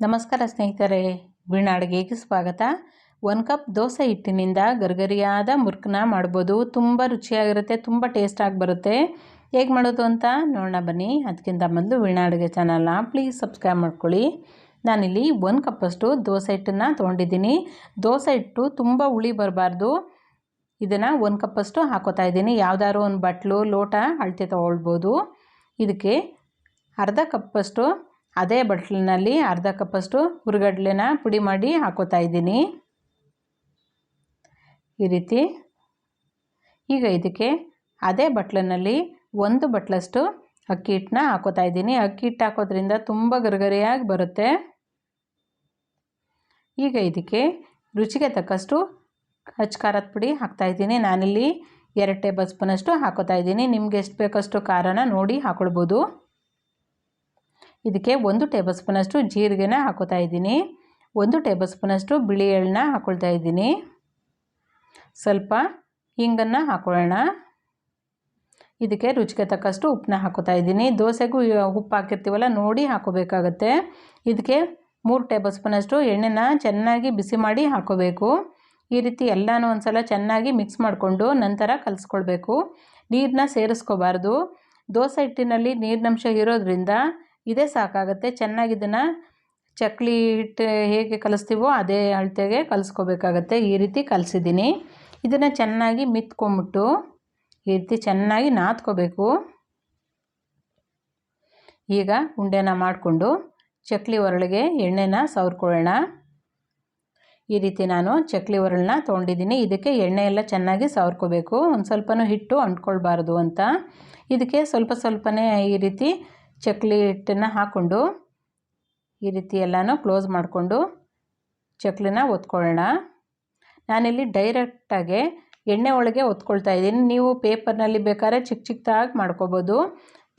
ನಮಸ್ಕಾರ ಸ್ನೇಹಿತರೆ ವೀಣಾ ಅಡುಗೆಗೆ ಸ್ವಾಗತ? ಒಂದು ಕಪ್ ದೋಸೆ ಹಿಟ್ಟಿನಿಂದ ಗರ್ಗರಿಯಾದ ಮುರ್ಕನ್ನ ಮಾಡ್ಬೋದು. ತುಂಬ ರುಚಿಯಾಗಿರುತ್ತೆ, ತುಂಬ ಟೇಸ್ಟಾಗಿ ಬರುತ್ತೆ. ಹೇಗೆ ಮಾಡೋದು ಅಂತ ನೋಡೋಣ ಬನ್ನಿ. ಅದಕ್ಕಿಂತ ಮೊದಲು ವೀಣಾ ಅಡುಗೆ ಚಾನಲ್ನ ಪ್ಲೀಸ್ ಸಬ್ಸ್ಕ್ರೈಬ್ ಮಾಡ್ಕೊಳ್ಳಿ. ನಾನಿಲ್ಲಿ ಒಂದು ಕಪ್ಪಷ್ಟು ದೋಸೆ ಹಿಟ್ಟನ್ನು ತೊಗೊಂಡಿದ್ದೀನಿ. ದೋಸೆ ಹಿಟ್ಟು ತುಂಬ ಹುಳಿ ಬರಬಾರ್ದು. ಇದನ್ನು ಒಂದು ಕಪ್ಪಷ್ಟು ಹಾಕೋತಾ ಇದ್ದೀನಿ. ಯಾವುದಾದ್ರು ಒಂದು ಬಟ್ಲು, ಲೋಟ, ಅಳತೆ ತೊಗೊಳ್ಬೋದು. ಇದಕ್ಕೆ ಅರ್ಧ ಕಪ್ಪಷ್ಟು ಅದೇ ಬಟ್ಲಿನಲ್ಲಿ ಅರ್ಧ ಕಪ್ಪಷ್ಟು ಹುರಿಗಡ್ಲೆನ ಪುಡಿ ಮಾಡಿ ಹಾಕೋತಾ ಇದ್ದೀನಿ. ಈ ರೀತಿ. ಈಗ ಇದಕ್ಕೆ ಅದೇ ಬಟ್ಲಿನಲ್ಲಿ ಒಂದು ಬಟ್ಲಷ್ಟು ಅಕ್ಕಿ ಹಿಟ್ಟನ್ನ ಹಾಕೋತಾ ಇದ್ದೀನಿ. ಅಕ್ಕಿ ಹಿಟ್ಟು ಹಾಕೋದ್ರಿಂದ ತುಂಬ ಗರಿಗರಿಯಾಗಿ ಬರುತ್ತೆ. ಈಗ ಇದಕ್ಕೆ ರುಚಿಗೆ ತಕ್ಕಷ್ಟು ಹಚ್ಚು ಖಾರದ ಪುಡಿ ಹಾಕ್ತಾಯಿದ್ದೀನಿ ನಾನಿಲ್ಲಿ ಎರಡು ಟೇಬಲ್ ಸ್ಪೂನಷ್ಟು ಹಾಕೋತಾ ಇದ್ದೀನಿ. ನಿಮ್ಗೆ ಎಷ್ಟು ಬೇಕಷ್ಟು ಖಾರನ ನೋಡಿ ಹಾಕೊಳ್ಬೋದು. ಇದಕ್ಕೆ ಒಂದು ಟೇಬಲ್ ಸ್ಪೂನಷ್ಟು ಜೀರಿಗೆನ ಹಾಕೋತಾ ಇದ್ದೀನಿ. ಒಂದು ಟೇಬಲ್ ಸ್ಪೂನಷ್ಟು ಬಿಳಿ ಎಳ್ಳನ್ನ ಹಾಕ್ಕೊಳ್ತಾ ಇದ್ದೀನಿ. ಸ್ವಲ್ಪ ಹಿಂಗನ್ನು ಹಾಕೊಳ್ಳೋಣ. ಇದಕ್ಕೆ ರುಚಿಗೆ ತಕ್ಕಷ್ಟು ಉಪ್ಪನ್ನ ಹಾಕೋತಾ ಇದ್ದೀನಿ. ದೋಸೆಗೂ ಉಪ್ಪು ಹಾಕಿರ್ತೀವಲ್ಲ, ನೋಡಿ ಹಾಕೋಬೇಕಾಗತ್ತೆ. ಇದಕ್ಕೆ ಮೂರು ಟೇಬಲ್ ಸ್ಪೂನಷ್ಟು ಎಣ್ಣೆನ ಚೆನ್ನಾಗಿ ಬಿಸಿ ಮಾಡಿ ಹಾಕೋಬೇಕು. ಈ ರೀತಿ ಎಲ್ಲನೂ ಒಂದು ಸಲ ಚೆನ್ನಾಗಿ ಮಿಕ್ಸ್ ಮಾಡಿಕೊಂಡು ನಂತರ ಕಲಿಸ್ಕೊಳ್ಬೇಕು. ನೀರನ್ನ ಸೇರಿಸ್ಕೋಬಾರ್ದು. ದೋಸೆ ಹಿಟ್ಟಿನಲ್ಲಿ ನೀರಿನಂಶ ಇರೋದ್ರಿಂದ ಇದೇ, ಸಾಕಾಗುತ್ತೆ. ಚೆನ್ನಾಗಿ ಇದನ್ನು ಚಕ್ಲಿ ಹಿಟ್ಟು ಹೇಗೆ ಕಲಿಸ್ತೀವೋ ಅದೇ ಅಳತೆಗೆ ಕಲಿಸ್ಕೋಬೇಕಾಗತ್ತೆ. ಈ ರೀತಿ ಕಲಿಸಿದ್ದೀನಿ. ಇದನ್ನು ಚೆನ್ನಾಗಿ ಮಿತ್ಕೊಂಬಿಟ್ಟು ಈ ರೀತಿ ಚೆನ್ನಾಗಿ ನಾದ್ಕೋಬೇಕು. ಈಗ ಉಂಡೆನ ಮಾಡಿಕೊಂಡು ಚಕ್ಲಿ ಒರಳಿಗೆ ಎಣ್ಣೆನ ಸವರ್ಕೊಳ್ಳೋಣ. ಈ ರೀತಿ ನಾನು ಚಕ್ಲಿ ಒರಳನ್ನ ತೊಗೊಂಡಿದ್ದೀನಿ. ಇದಕ್ಕೆ ಎಣ್ಣೆ ಎಲ್ಲ ಚೆನ್ನಾಗಿ ಸವರ್ಕೋಬೇಕು. ಒಂದು ಸ್ವಲ್ಪನೂ ಹಿಟ್ಟು ಅಂಟ್ಕೊಳ್ಬಾರ್ದು ಅಂತ. ಇದಕ್ಕೆ ಸ್ವಲ್ಪ ಸ್ವಲ್ಪನೇ ಈ ರೀತಿ ಚಕ್ಲಿ ಹಿಟ್ಟನ್ನು ಹಾಕ್ಕೊಂಡು ಈ ರೀತಿ ಎಲ್ಲನೂ ಕ್ಲೋಸ್ ಮಾಡಿಕೊಂಡು ಚಕ್ಲಿನ ಒತ್ಕೊಳ್ಳೋಣ. ನಾನಿಲ್ಲಿ ಡೈರೆಕ್ಟಾಗಿ ಎಣ್ಣೆ ಒಳಗೆ ಒತ್ಕೊಳ್ತಾ ಇದ್ದೀನಿ. ನೀವು ಪೇಪರ್ನಲ್ಲಿ ಬೇಕಾದ್ರೆ ಚಿಕ್ಕ ಚಿಕ್ಕದಾಗಿ ಮಾಡ್ಕೋಬೋದು.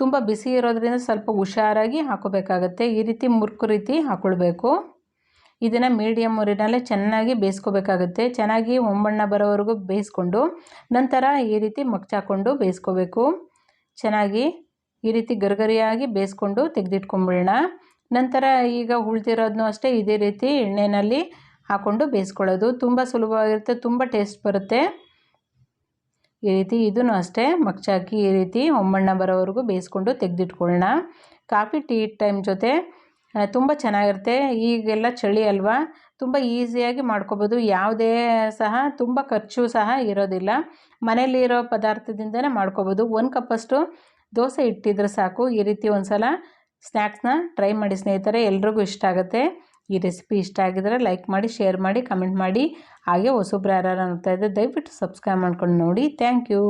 ತುಂಬ ಬಿಸಿ ಇರೋದ್ರಿಂದ ಸ್ವಲ್ಪ ಹುಷಾರಾಗಿ ಹಾಕೋಬೇಕಾಗತ್ತೆ. ಈ ರೀತಿ ಮುರುಕು ರೀತಿ ಹಾಕ್ಕೊಳ್ಬೇಕು ಇದನ್ನು ಮೀಡಿಯಮ್ ಉರಿನಲ್ಲೇ ಚೆನ್ನಾಗಿ ಬೇಯಿಸ್ಕೋಬೇಕಾಗುತ್ತೆ. ಚೆನ್ನಾಗಿ ಒಂಬಣ್ಣ ಬರೋವರೆಗೂ ಬೇಯಿಸ್ಕೊಂಡು ನಂತರ ಈ ರೀತಿ ಮಗ್ಚಾಕೊಂಡು ಬೇಯಿಸ್ಕೋಬೇಕು. ಚೆನ್ನಾಗಿ ಈ ರೀತಿ ಗರಿಗರಿಯಾಗಿ ಬೇಯಿಸ್ಕೊಂಡು ತೆಗೆದಿಟ್ಕೊಂಬಿಡೋಣ. ನಂತರ ಈಗ ಉಳ್ತಿರೋದನ್ನು ಅಷ್ಟೇ ಇದೇ ರೀತಿ ಎಣ್ಣೆಯಲ್ಲಿ ಹಾಕ್ಕೊಂಡು ಬೇಯಿಸ್ಕೊಳ್ಳೋದು. ತುಂಬ ಸುಲಭವಾಗಿರುತ್ತೆ, ತುಂಬ ಟೇಸ್ಟ್ ಬರುತ್ತೆ. ಈ ರೀತಿ ಇದನ್ನು ಅಷ್ಟೇ ಮಗ್ಚಾಕಿ ಈ ರೀತಿ ಒಮ್ಮಣ್ಣ ಬರೋವರೆಗೂ ಬೇಯಿಸ್ಕೊಂಡು ತೆಗೆದಿಟ್ಕೊಳ್ಳೋಣ. ಕಾಫಿ, ಟೀ ಟೈಮ್ ಜೊತೆ ತುಂಬ ಚೆನ್ನಾಗಿರುತ್ತೆ. ಈಗೆಲ್ಲ ಚಳಿ ಅಲ್ವಾ? ತುಂಬ ಈಸಿಯಾಗಿ ಮಾಡ್ಕೋಬೋದು. ಯಾವುದೇ ಸಹ, ತುಂಬ ಖರ್ಚು ಸಹ ಇರೋದಿಲ್ಲ. ಮನೆಯಲ್ಲಿರೋ ಪದಾರ್ಥದಿಂದನೇ ಮಾಡ್ಕೋಬೋದು. ಒಂದು ಕಪ್ಪಷ್ಟು ದೋಸೆ ಇಟ್ಟಿದ್ರೆ ಸಾಕು. ಈ ರೀತಿ ಒಂದು ಸಲ ಸ್ನ್ಯಾಕ್ಸ್ನ ಟ್ರೈ ಮಾಡಿ ಸ್ನೇಹಿತರೆ, ಎಲ್ರಿಗೂ ಇಷ್ಟ ಆಗುತ್ತೆ. ಈ ರೆಸಿಪಿ ಇಷ್ಟ ಆಗಿದ್ರೆ ಲೈಕ್ ಮಾಡಿ ಶೇರ್ ಮಾಡಿ ಕಮೆಂಟ್ ಮಾಡಿ. ಹಾಗೆ ಹೊಸಬ್ರು ಯಾರು ನೋಡ್ತಾ ಇದ್ದರೆ ದಯವಿಟ್ಟು ಸಬ್ಸ್ಕ್ರೈಬ್ ಮಾಡ್ಕೊಂಡು ನೋಡಿ. Thank you